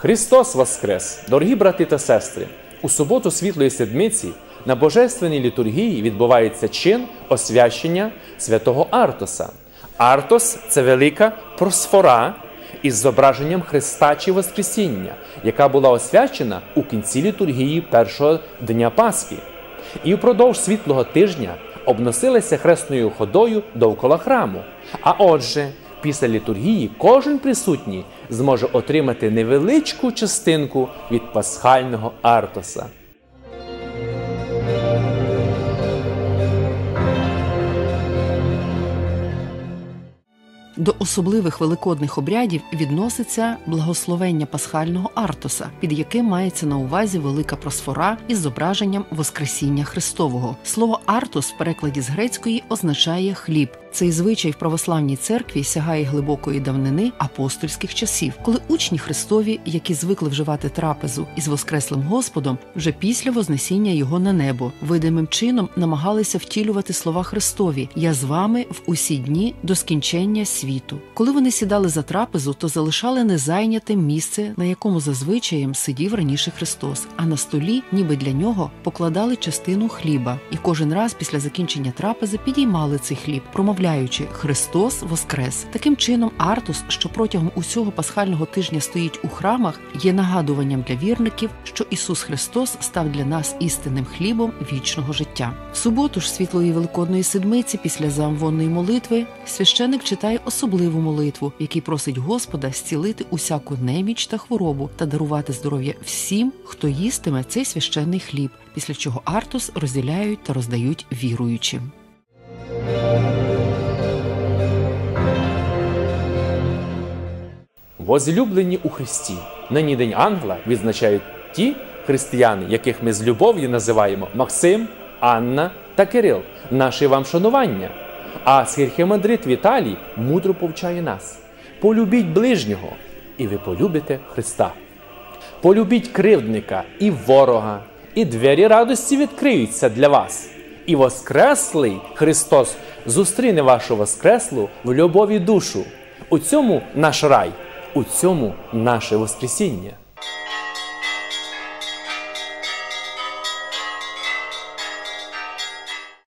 Христос Воскрес! Дорогі брати та сестри! У суботу Світлої Седмиці на Божественній літургії відбувається чин освящення святого Артоса. Артос це велика просфора із зображенням Христа чи Воскресіння, яка була освячена у кінці літургії першого дня Пасхи. І впродовж світлого тижня обносилися хресною ходою довкола храму. А отже, після літургії кожен присутній зможе отримати невеличку частинку від пасхального артоса. До особливих великодних обрядів відноситься благословення пасхального Артоса, під яким мається на увазі велика просфора із зображенням Воскресіння Христового. Слово Артос в перекладі з грецької означає хліб. Цей звичай в православній церкві сягає глибокої давнини апостольських часів, коли учні Христові, які звикли вживати трапезу із Воскреслим Господом, вже після Вознесіння його на небо, видимим чином намагалися втілювати слова Христові Я з вами в усі дні до скінчення світу. Коли вони сідали за трапезу, то залишали незайняте місце, на якому зазвичаєм сидів раніше Христос, а на столі, ніби для нього, покладали частину хліба, і кожен раз після закінчення трапези підіймали цей хліб, промовляючи Христос Воскрес. Таким чином, Артус, що протягом усього пасхального тижня стоїть у храмах, є нагадуванням для вірників, що Ісус Христос став для нас істинним хлібом вічного життя. В суботу ж світлої великодної седмиці, після заамвонної молитви, священик читає особливу молитву, в якій просить Господа зцілити усяку неміч та хворобу та дарувати здоров'я всім, хто їстиме цей священний хліб, після чого Артус розділяють та роздають віруючим. Возлюблені у Христі. Нині День Ангела відзначають ті християни, яких ми з любов'ю називаємо Максим, Анна та Кирил. Наше вам шанування. А Схірхемандрит Віталій мудро повчає нас: полюбіть ближнього, і ви полюбите Христа. Полюбіть кривдника і ворога, і двері радості відкриються для вас. І Воскреслий Христос зустріне вашу Воскреслу в любові душу. У цьому наш рай, у цьому наше Воскресіння.